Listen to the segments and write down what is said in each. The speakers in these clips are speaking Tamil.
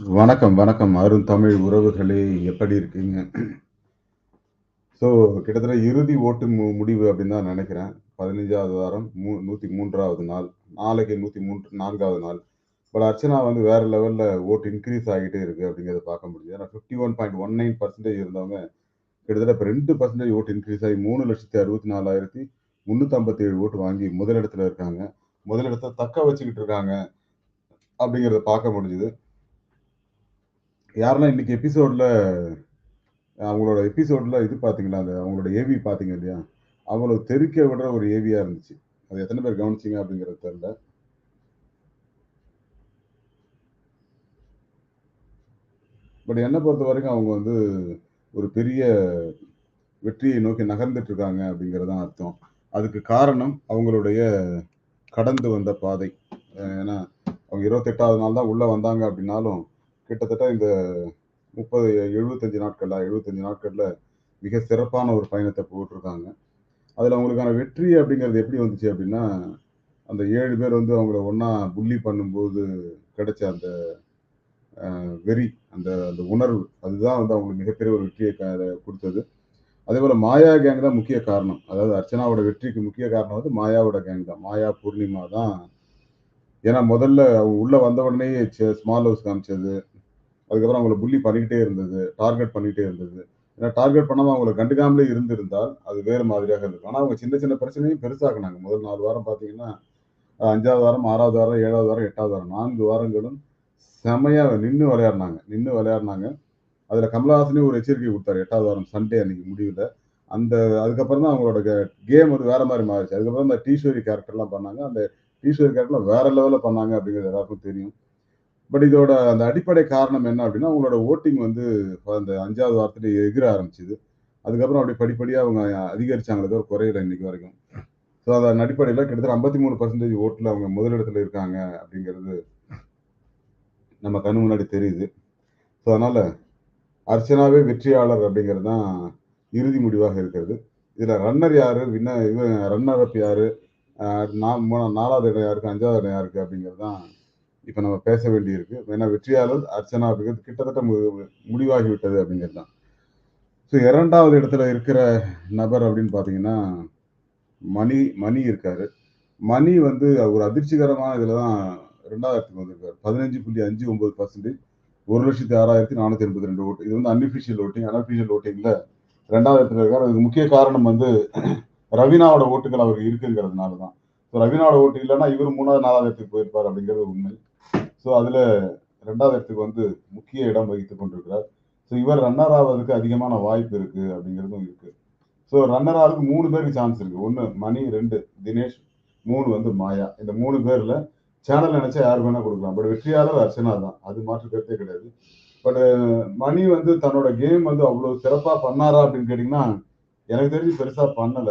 வணக்கம், வணக்கம். அருந்தமிழ் உறவுகளே! எப்படி இருக்கீங்க? ஸோ கிட்டத்தட்ட இறுதி ஓட்டு மு முடிவு அப்படின்னு தான் நினைக்கிறேன் பதினஞ்சாவது வாரம் மூ 103வது நாள். நாளைக்கு 103 4வது நாள். பட் அர்ச்சனா வந்து வேற லெவலில் ஓட்டு இன்க்ரீஸ் ஆகிட்டே இருக்கு அப்படிங்கிறத பார்க்க முடியுது. ஏன்னா 51.19% இருந்தவங்க கிட்டத்தட்ட இப்போ ரெண்டு பர்சன்டேஜ் ஓட் இன்க்ரீஸ் ஆகி 3,64,357 ஓட்டு வாங்கி முதலிடத்துல இருக்காங்க. முதலிடத்தை தக்க வச்சுக்கிட்டு இருக்காங்க அப்படிங்கிறத பார்க்க முடிஞ்சுது. யாரெல்லாம் இன்னைக்கு எபிசோடில் அவங்களோட எபிசோடில் இது பார்த்தீங்களா? அந்த அவங்களோட ஏவி பார்த்தீங்க இல்லையா? அவங்கள தெறிக்க விடுற ஒரு ஏவியாக இருந்துச்சு. அது எத்தனை பேர் கவனிச்சிங்க அப்படிங்கிறது தெரியல. பட் என்னை பொறுத்த வரைக்கும் அவங்க வந்து ஒரு பெரிய வெற்றியை நோக்கி நகர்ந்துட்டு இருக்காங்க அப்படிங்கிறது தான் அர்த்தம். அதுக்கு காரணம் அவங்களுடைய கடந்து வந்த பாதை. ஏன்னா அவங்க 28வது நாள் தான் உள்ளே வந்தாங்க அப்படின்னாலும், கிட்டத்தட்ட இந்த 30 75 நாட்களா 75 நாட்கள்ல மிக சிறப்பான ஒரு பயணத்தை போட்டிருக்காங்க. அதில் அவங்களுக்கான வெற்றி அப்படிங்கிறது எப்படி வந்துச்சு அப்படின்னா, அந்த ஏழு பேர் வந்து அவங்கள ஒன்றா புள்ளி பண்ணும்போது கிடைச்ச அந்த வெறி, அந்த அந்த உணர்வு. அதுதான் வந்து அவங்களுக்கு மிகப்பெரிய ஒரு வெற்றியை கொடுத்தது அதே போல் மாயா கேங் தான் முக்கிய காரணம். அதாவது அர்ச்சனாவோட வெற்றிக்கு முக்கிய காரணம் வந்து மாயாவோட கேங் தான். மாயா, பூர்ணிமா தான். ஏன்னா முதல்ல அவங்க உள்ளே வந்த உடனே ஸ்மால் ஹவுஸ் காமிச்சது. அதுக்கப்புறம் அவங்கள புள்ளி பண்ணிக்கிட்டே இருந்தது. டார்கெட் பண்ணிக்கிட்டே இருந்தது. ஏன்னா டார்கெட் பண்ணாமல் அவங்கள கண்டுக்காமலே இருந்திருந்தால், அது வேறு மாதிரியாக இருக்கும் ஆனால் அவங்க சின்ன சின்ன பிரச்சனையும் பெருசாக்குனாங்க. முதல் நாலு வாரம் பார்த்தீங்கன்னா, அஞ்சாவது வாரம், ஆறாவது வாரம், ஏழாவது வாரம், எட்டாவது வாரம் நான்கு வாரங்களும் செமையாக நின்று விளையாடுனாங்க. நின்று விளையாடினாங்க அதில் கமலஹாசனே ஒரு எச்சரிக்கை கொடுத்தாரு எட்டாவது வாரம் சண்டே அன்னைக்கு முடியல அந்த அதுக்கப்புறம் தான் அவங்களோட கே கேம் வந்து வேற மாதிரி மாறிச்சு அதுக்கப்புறம் அந்த டீஸ்வரி கேரக்டர்லாம் பண்ணாங்க. அந்த டீஸ்வரி கேரக்டர்லாம் வேற லெவலில் பண்ணாங்க அப்படிங்கிறது எல்லாருக்கும் தெரியும். பட் இதோட அந்த அடிப்படை காரணம் என்ன அப்படின்னா, அவங்களோட ஓட்டிங் வந்து அந்த 5வது வாரத்திலே எகிர ஆரம்பிச்சுது அதுக்கப்புறம் அப்படி படிப்படியாக அவங்க அதிகரிச்சாங்களே தவிர குறையில இன்னைக்கு வரைக்கும். ஸோ அதன் அடிப்படையில் கிட்டத்தட்ட ஐம்பத்தி மூணு பர்சன்டேஜ் ஓட்டில் அவங்க முதலிடத்தில் இருக்காங்க அப்படிங்கிறது நம்ம கண்ணு முன்னாடி தெரியுது. ஸோ அதனால் அர்ச்சனாவே வெற்றியாளர் அப்படிங்கிறது தான் இறுதி முடிவாக இருக்கிறது. இதில் ரன்னர் யார் வின்ன இது ரன்னர் அப் யார் அ நா மூணா நாலாவது இடம் யாருக்கு? அஞ்சாவது இடம் யாருக்கு? அப்படிங்கிறது தான் இப்போ நம்ம பேச வேண்டியிருக்கு. ஏன்னா வெற்றியாளர் அர்ச்சனா அப்படிங்கிறது கிட்டத்தட்ட முடிவாகிவிட்டது அப்படிங்கிறது தான். ஸோ இரண்டாவது இடத்துல இருக்கிற நபர் அப்படின்னு பார்த்தீங்கன்னா, மணி மணி இருக்காரு. மணி வந்து ஒரு அதிர்ச்சிகரமான இதில் தான் 2வது இடத்துக்கு வந்திருக்காரு. 15.59% 1,06,482 ஓட்டு. இது வந்து அன்அஃபிஷியல் ஓட்டிங் அன்அஃபிஷியல் ஓட்டிங்கில் ரெண்டாவது இடத்துல இருக்கார் அதுக்கு முக்கிய காரணம் வந்து ரவீனாவோட ஓட்டுகள் அவருக்கு இருக்குங்கிறதுனால தான். ஸோ ரவீனாவோட ஓட்டு இல்லைன்னா இவர் மூணாவது நாலாவது இடத்துக்கு போயிருப்பார் அப்படிங்கிறது உண்மை. ஸோ அதுல 2வது இடத்துக்கு வந்து முக்கிய இடம் வகித்துக் கொண்டிருக்கிறார். ஸோ இவர் ரன்னர் ஆவதற்கு அதிகமான வாய்ப்பு இருக்கு அப்படிங்கிறதும் இருக்கு. ஸோ ரன்னர் ஆவறதுக்கு 3 பேருக்கு சான்ஸ் இருக்கு. ஒன்று மணி, ரெண்டு தினேஷ், மூணு வந்து மாயா. இந்த மூணு பேர்ல சேனல் நினைச்சா யாருக்கு வேணா கொடுக்கலாம் பட் வெற்றியாளர் அர்ச்சனா தான். அது மாற்று கருத்தே கிடையாது. பட் மணி வந்து தன்னோட கேம் வந்து அவ்வளவு சிறப்பா பண்ணாரா அப்படின்னு கேட்டீங்கன்னா, எனக்கு தெரிஞ்சு பெருசா பண்ணல.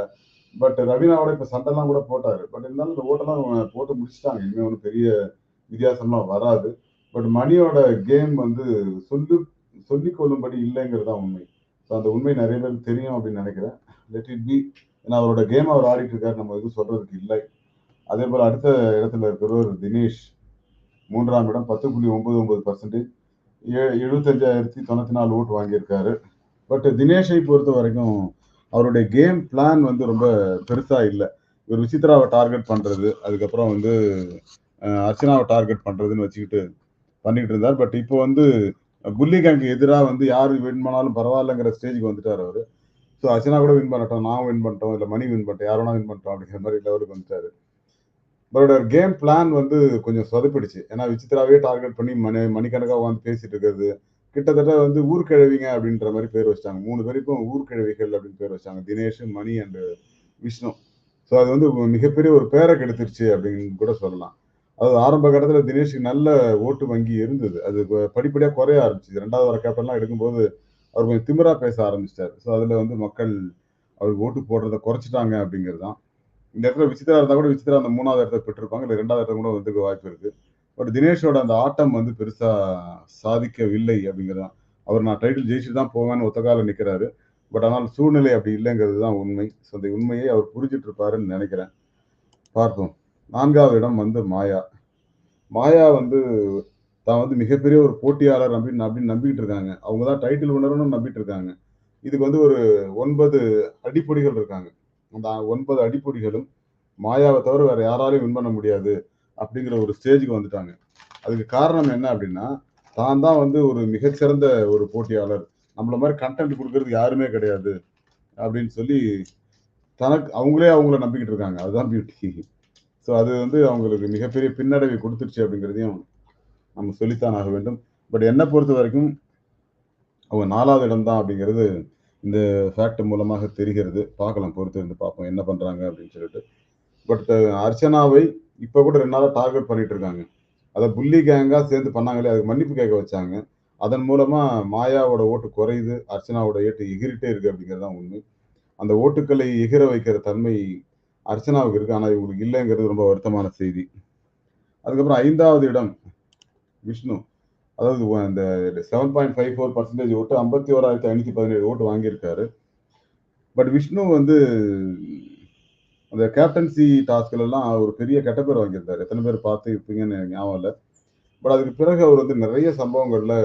பட் ரவீனாவோட இப்ப சண்டைலாம் கூட போட்டாரு. பட் இருந்தாலும் இந்த ஓட்டெல்லாம் போட்டு முடிச்சுட்டாங்க. இனிமே ஒன்றும் பெரிய வித்தியாசம்லாம் வராது. பட் மணியோட கேம் வந்து சொல்லு சொல்லிக் கொள்ளும்படி இல்லைங்கிறது தான் உண்மை. ஸோ அந்த உண்மை நிறைய பேருக்கு தெரியும் அப்படின்னு நினைக்கிறேன் லெட் இட் பி. ஏன்னா அவரோட கேம் அவர் ஆடிட்டு இருக்காரு. நம்ம எதுவும் சொல்றதுக்கு இல்லை. அதே போல் அடுத்த இடத்துல இருக்கிறவர் தினேஷ். மூன்றாம் இடம் பத்து புள்ளி ஒம்போது ஒம்பது பர்சன்ட்டு ஏ எழுபத்தஞ்சாயிரத்தி தொண்ணூற்றி நாலு ஓட்டு வாங்கியிருக்காரு. பட் தினேஷை பொறுத்த வரைக்கும் அவருடைய கேம் பிளான் வந்து ரொம்ப பெருசாக இல்லை இவர் விசித்ராவை டார்கெட் பண்ணுறது அதுக்கப்புறம் வந்து அர்ச்சனாவை டார்கெட் பண்றதுன்னு வச்சுக்கிட்டு பண்ணிட்டு இருந்தார். பட் இப்போ வந்து புல்லி கேங்க்கு வந்து யார் வின் பண்ணாலும் பரவாயில்லங்கிற ஸ்டேஜுக்கு வந்துட்டார் அவர் ஸோ அர்ச்சனா கூட வின் பண்ணட்டும். நான் வின் பண்ணிட்டோம். இல்லை மணி வின் பண்ணிட்டோம் யார் வின் பண்ணட்டும் அப்படிங்கிற மாதிரி லெவலுக்கு வந்துட்டாரு. அவரோட கேம் பிளான் வந்து கொஞ்சம் சொதப்பிடுச்சு. ஏன்னா விசித்ராவே டார்கெட் பண்ணி மணி மணிக்கணக்காக உட்காந்து பேசிட்டு இருக்கிறது. கிட்டத்தட்ட வந்து ஊர்கிழவிங்க அப்படின்ற மாதிரி பேர் வச்சிட்டாங்க மூணு பேருக்கும் ஊர்கிழவிகள் அப்படின்னு பேர் வச்சாங்க. தினேஷ், மணி அண்ட் விஷ்ணு. ஸோ அது வந்து மிகப்பெரிய ஒரு பேரை கெடுத்துருச்சு அப்படின்னு கூட சொல்லலாம். அது ஆரம்ப கட்டத்தில் தினேஷ்க்கு நல்ல ஓட்டு வங்கி இருந்தது. அது படிப்படியாக குறைய ஆரம்பிச்சுது. 2வது வார கேப்டன்லாம் எடுக்கும்போது அவர் கொஞ்சம் திமிரா பேச ஆரம்பிச்சிட்டார் ஸோ அதில் வந்து மக்கள் அவருக்கு ஓட்டு போடுறத குறைச்சிட்டாங்க அப்படிங்கிறது தான். இந்த இடத்துல விசித்திரா இருந்தால் கூட விசித்திரா அந்த மூணாவது இடத்த பெற்றிருப்பாங்க. இல்லை ரெண்டாவது இடத்த கூட வந்திருக்க வாய்ப்பு இருக்குது பட் தினேஷோட அந்த ஆட்டம் வந்து பெருசாக சாதிக்கவில்லை அப்படிங்கிறது தான். அவர் நான் டைட்டில் ஜெயிச்சுட்டு தான் போவேன்னு ஒத்தக்கால நிற்கிறாரு பட் ஆனால் சூழ்நிலை அப்படி இல்லைங்கிறது தான் உண்மை. ஸோ அந்த உண்மையை அவர் புரிஞ்சுட்டு இருப்பாருன்னு நெனைக்கிறேன். பார்ப்போம். நான்காவது இடம் வந்து மாயா. மாயா வந்து தான் வந்து மிகப்பெரிய ஒரு போட்டியாளர் அப்படின்னு அப்படின்னு நம்பிக்கிட்டு இருக்காங்க. அவங்க தான் டைட்டில் வினர்னு நம்பிட்டு இருக்காங்க. இதுக்கு வந்து ஒரு ஒன்பது அடிப்பொடிகள் இருக்காங்க. அந்த ஒன்பது அடிப்பொடிகளும் மாயாவை தவிர வேற யாராலையும் வின் பண்ண முடியாது அப்படிங்கிற ஒரு ஸ்டேஜுக்கு வந்துட்டாங்க. அதுக்கு காரணம் என்ன அப்படின்னா தான் தான் வந்து ஒரு மிகச்சிறந்த ஒரு போட்டியாளர். நம்மள மாதிரி கண்டென்ட் கொடுக்கறது யாருமே கிடையாது அப்படின்னு சொல்லி தனக்கு அவங்களே அவங்கள நம்பிக்கிட்டு இருக்காங்க. அதுதான் பியூட்டி ஸோ அது வந்து அவங்களுக்கு மிகப்பெரிய பின்னடைவை கொடுத்துருச்சு அப்படிங்கிறதையும் நம்ம சொல்லித்தான் ஆக வேண்டும். பட் என்னை பொறுத்த வரைக்கும் அவங்க நாலாவது இடம் தான் அப்படிங்கிறது இந்த ஃபேக்ட் மூலமாக தெரிகிறது. பார்க்கலாம் பொறுத்து இருந்து பார்ப்போம் என்ன பண்ணுறாங்க அப்படின்னு சொல்லிட்டு. பட் அர்ச்சனாவை இப்போ கூட ரெண்டு நாளாக டார்கெட் பண்ணிட்டு இருக்காங்க. அதை புள்ளி கேங்காக சேர்ந்து பண்ணாங்களே அதுக்கு மன்னிப்பு கேட்க வச்சாங்க. அதன் மூலமாக மாயாவோட ஓட்டு குறையுது அர்ச்சனாவோட ஏட்டு எகிரிட்டே இருக்கு அப்படிங்கிறது தான் உண்மை. அந்த ஓட்டுக்களை எகிர வைக்கிற தன்மை அர்ச்சனாவுக்கு இருக்கு. ஆனால் இவங்களுக்கு இல்லைங்கிறது ரொம்ப வருத்தமான செய்தி. அதுக்கப்புறம் ஐந்தாவது இடம் விஷ்ணு. அதாவது இந்த seven point five four percentage ஓட்டு ஐம்பத்தி ஓராயிரத்தி ஐநூற்றி பதினேழு ஓட்டு வாங்கியிருக்காரு. பட் விஷ்ணு வந்து அந்த கேப்டன்சி டாஸ்க்லாம் எல்லாம் ஒரு பெரிய கெட்ட பேர் வாங்கியிருந்தார். எத்தனை பேர் பார்த்து இருப்பீங்கன்னு ஞாபகம் இல்லை. பட் அதுக்கு பிறகு அவர் வந்து நிறைய சம்பவங்களில்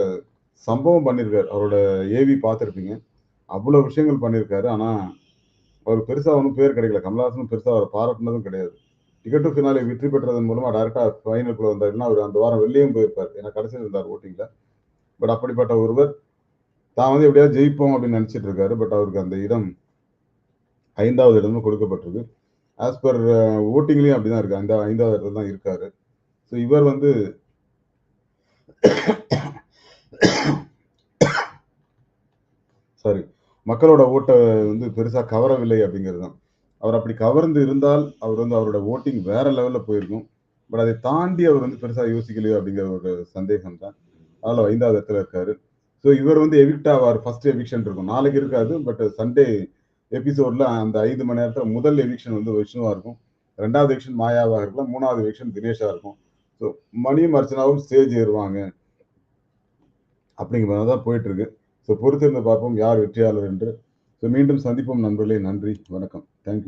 சம்பவம் பண்ணியிருக்காரு. அவரோட ஏவி பார்த்துருப்பீங்க. அவ்வளோ விஷயங்கள் பண்ணியிருக்காரு. ஆனால் அவர் பெருசாக ஒன்றும் பேர் கிடைக்கல. கமலஹாசனும் பெருசாக அவர் பாராட்டினதும் கிடையாது. டிக்கெட் டு ஃபினாலே வெற்றி பெற்றதன் மூலமாக டேரெக்டாக ஃபைனலுக்குள்ள வந்தாருன்னா அவர் அந்த வாரம் வெளியும் போயிருப்பார். ஏன்னா கடைசியில் இருந்தார் ஓட்டிங்கில் பட் அப்படிப்பட்ட ஒருவர் தான் வந்து எப்படியாவது ஜெயிப்போம் அப்படின்னு நினச்சிட்டு இருக்காரு. பட் அவருக்கு அந்த இடம் ஐந்தாவது இடமும் கொடுக்கப்பட்டிருக்கு. ஆஸ் பர் ஓட்டிங்லேயும் அப்படி தான் இருக்கு. அந்த ஐந்தாவது இடத்துல தான் இருக்காரு. ஸோ இவர் வந்து சாரி மக்களோட ஓட்டை வந்து பெருசாக கவரவில்லை அப்படிங்கிறது தான். அவர் அப்படி கவர்ந்து இருந்தால் அவர் வந்து அவரோட ஓட்டிங் வேற லெவலில் போயிருக்கும். பட் அதை தாண்டி அவர் வந்து பெருசாக யோசிக்கலையோ அப்படிங்கிற ஒரு சந்தேகம் தான். அதில் ஐந்தாவது இடத்துல இருக்காரு. ஸோ இவர் வந்து எவிக்ட் ஆவார். ஃபர்ஸ்ட் எவிக்ஷன் இருக்கும். நாளைக்கு இருக்காது பட் சண்டே எபிசோடில் அந்த ஐந்து மணி நேரத்தில் முதல் எவிக்ஷன் வந்து விஷ்ணுவாக இருக்கும். ரெண்டாவது எவிக்ஷன் மாயாவாக இருக்கலாம். மூணாவது எவிக்ஷன் தினேஷாக இருக்கும். ஸோ மணியும் அர்ச்சனாவும் ஸ்டேஜ் ஏறுவாங்க. அப்படிங்கிற மாதிரி தான் போயிட்டு இருக்கு. ஸோ பொறுத்திருந்து பார்ப்போம் யார் வெற்றியாளர் என்று. ஸோ மீண்டும் சந்திப்போம் நண்பர்களே. நன்றி. வணக்கம். தேங்க்யூ